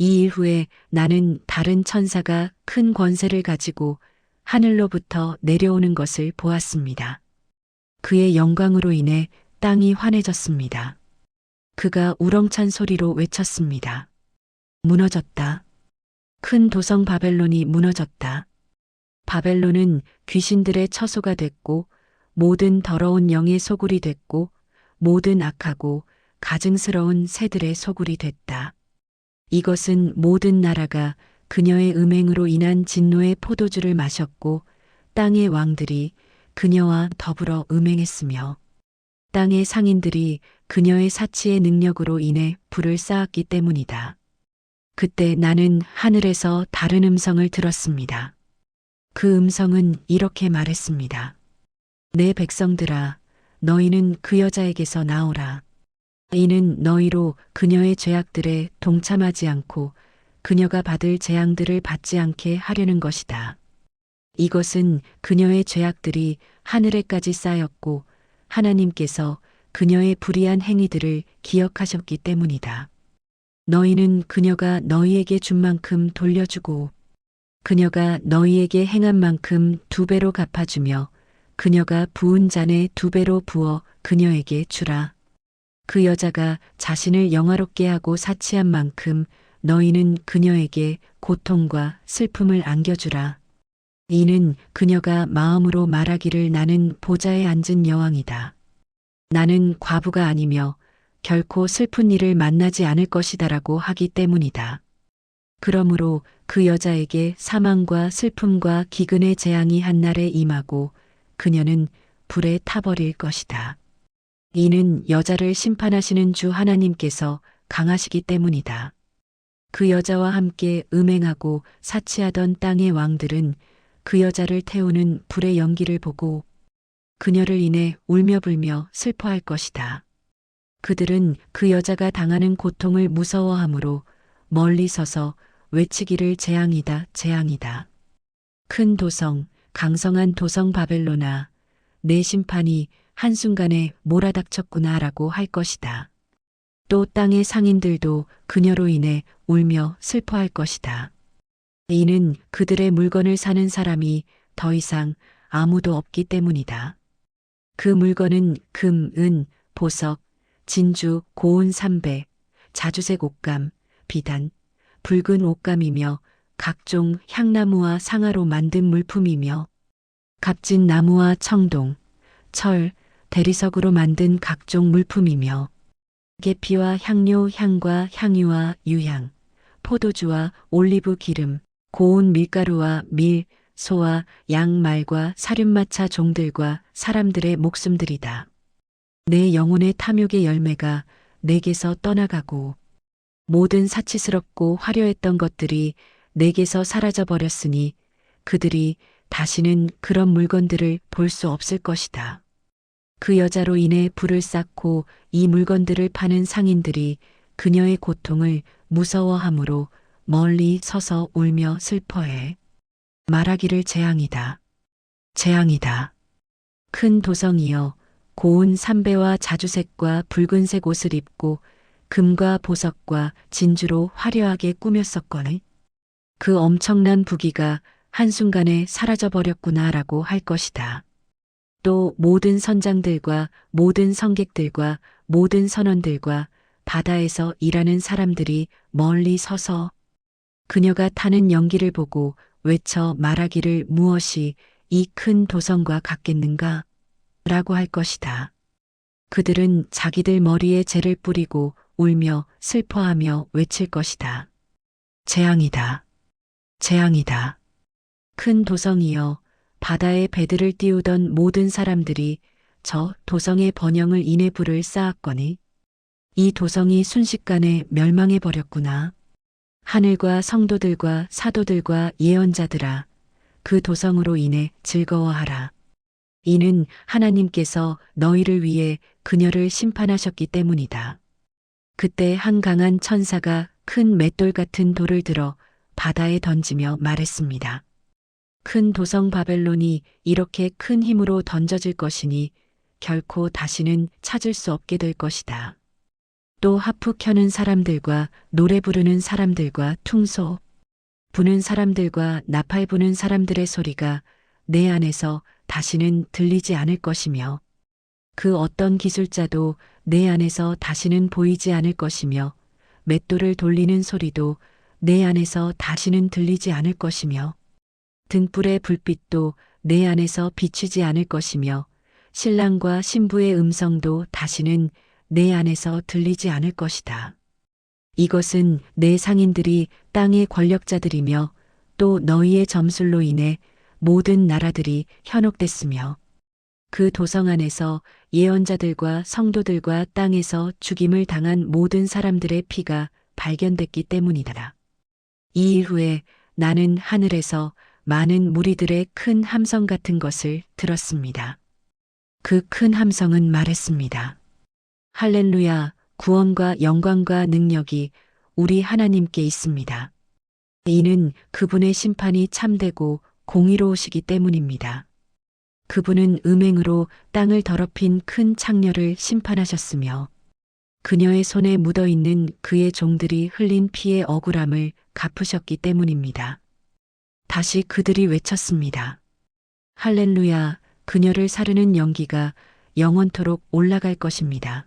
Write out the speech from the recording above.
이 일 후에 나는 다른 천사가 큰 권세를 가지고 하늘로부터 내려오는 것을 보았습니다. 그의 영광으로 인해 땅이 환해졌습니다. 그가 우렁찬 소리로 외쳤습니다. 무너졌다. 큰 도성 바벨론이 무너졌다. 바벨론은 귀신들의 처소가 됐고 모든 더러운 영의 소굴이 됐고 모든 악하고 가증스러운 새들의 소굴이 됐다. 이것은 모든 나라가 그녀의 음행으로 인한 진노의 포도주를 마셨고 땅의 왕들이 그녀와 더불어 음행했으며 땅의 상인들이 그녀의 사치의 능력으로 인해 불을 쌓았기 때문이다. 그때 나는 하늘에서 다른 음성을 들었습니다. 그 음성은 이렇게 말했습니다. 내 백성들아, 너희는 그 여자에게서 나오라. 이는 너희로 그녀의 죄악들에 동참하지 않고 그녀가 받을 재앙들을 받지 않게 하려는 것이다. 이것은 그녀의 죄악들이 하늘에까지 쌓였고 하나님께서 그녀의 불의한 행위들을 기억하셨기 때문이다. 너희는 그녀가 너희에게 준 만큼 돌려주고 그녀가 너희에게 행한 만큼 두 배로 갚아주며 그녀가 부은 잔에 두 배로 부어 그녀에게 주라. 그 여자가 자신을 영화롭게 하고 사치한 만큼 너희는 그녀에게 고통과 슬픔을 안겨주라. 이는 그녀가 마음으로 말하기를 나는 보좌에 앉은 여왕이다. 나는 과부가 아니며 결코 슬픈 일을 만나지 않을 것이다라고 하기 때문이다. 그러므로 그 여자에게 사망과 슬픔과 기근의 재앙이 한날에 임하고 그녀는 불에 타버릴 것이다. 이는 여자를 심판하시는 주 하나님께서 강하시기 때문이다. 그 여자와 함께 음행하고 사치하던 땅의 왕들은 그 여자를 태우는 불의 연기를 보고 그녀를 인해 울며 불며 슬퍼할 것이다. 그들은 그 여자가 당하는 고통을 무서워하므로 멀리 서서 외치기를 재앙이다, 재앙이다. 큰 도성, 강성한 도성 바벨로나, 내 심판이 한순간에 몰아닥쳤구나 라고 할 것이다. 또 땅의 상인들도 그녀로 인해 울며 슬퍼할 것이다. 이는 그들의 물건을 사는 사람이 더 이상 아무도 없기 때문이다. 그 물건은 금, 은, 보석, 진주, 고운 삼배, 자주색 옷감, 비단, 붉은 옷감이며 각종 향나무와 상아로 만든 물품이며 값진 나무와 청동, 철, 대리석으로 만든 각종 물품이며 계피와 향료, 향과 향유와 유향, 포도주와 올리브 기름, 고운 밀가루와 밀, 소와 양, 말과 사륜마차 종들과 사람들의 목숨들이다. 내 영혼의 탐욕의 열매가 내게서 떠나가고 모든 사치스럽고 화려했던 것들이 내게서 사라져 버렸으니 그들이 다시는 그런 물건들을 볼 수 없을 것이다. 그 여자로 인해 불을 쌓고 이 물건들을 파는 상인들이 그녀의 고통을 무서워함으로 멀리 서서 울며 슬퍼해. 말하기를 재앙이다. 재앙이다. 큰 도성이여 고운 삼배와 자주색과 붉은색 옷을 입고 금과 보석과 진주로 화려하게 꾸몄었거늘. 그 엄청난 부귀가 한순간에 사라져버렸구나라고 할 것이다. 또 모든 선장들과 모든 성객들과 모든 선원들과 바다에서 일하는 사람들이 멀리 서서 그녀가 타는 연기를 보고 외쳐 말하기를 무엇이 이 큰 도성과 같겠는가? 라고 할 것이다. 그들은 자기들 머리에 재를 뿌리고 울며 슬퍼하며 외칠 것이다. 재앙이다. 재앙이다. 큰 도성이여 바다에 배들을 띄우던 모든 사람들이 저 도성의 번영을 인해 불을 쌓았거니 이 도성이 순식간에 멸망해 버렸구나. 하늘과 성도들과 사도들과 예언자들아 그 도성으로 인해 즐거워하라. 이는 하나님께서 너희를 위해 그녀를 심판하셨기 때문이다. 그때 한 강한 천사가 큰 맷돌 같은 돌을 들어 바다에 던지며 말했습니다. 큰 도성 바벨론이 이렇게 큰 힘으로 던져질 것이니 결코 다시는 찾을 수 없게 될 것이다. 또 하프 켜는 사람들과 노래 부르는 사람들과 퉁소 부는 사람들과 나팔 부는 사람들의 소리가 내 안에서 다시는 들리지 않을 것이며 그 어떤 기술자도 내 안에서 다시는 보이지 않을 것이며 맷돌을 돌리는 소리도 내 안에서 다시는 들리지 않을 것이며 등불의 불빛도 내 안에서 비추지 않을 것이며 신랑과 신부의 음성도 다시는 내 안에서 들리지 않을 것이다. 이것은 내 상인들이 땅의 권력자들이며 또 너희의 점술로 인해 모든 나라들이 현혹됐으며 그 도성 안에서 예언자들과 성도들과 땅에서 죽임을 당한 모든 사람들의 피가 발견됐기 때문이다. 이 이후에 나는 하늘에서 많은 무리들의 큰 함성 같은 것을 들었습니다. 그 큰 함성은 말했습니다. 할렐루야, 구원과 영광과 능력이 우리 하나님께 있습니다. 이는 그분의 심판이 참되고 공의로우시기 때문입니다. 그분은 음행으로 땅을 더럽힌 큰 창녀를 심판하셨으며 그녀의 손에 묻어 있는 그의 종들이 흘린 피의 억울함을 갚으셨기 때문입니다. 다시 그들이 외쳤습니다. 할렐루야, 그녀를 사르는 연기가 영원토록 올라갈 것입니다.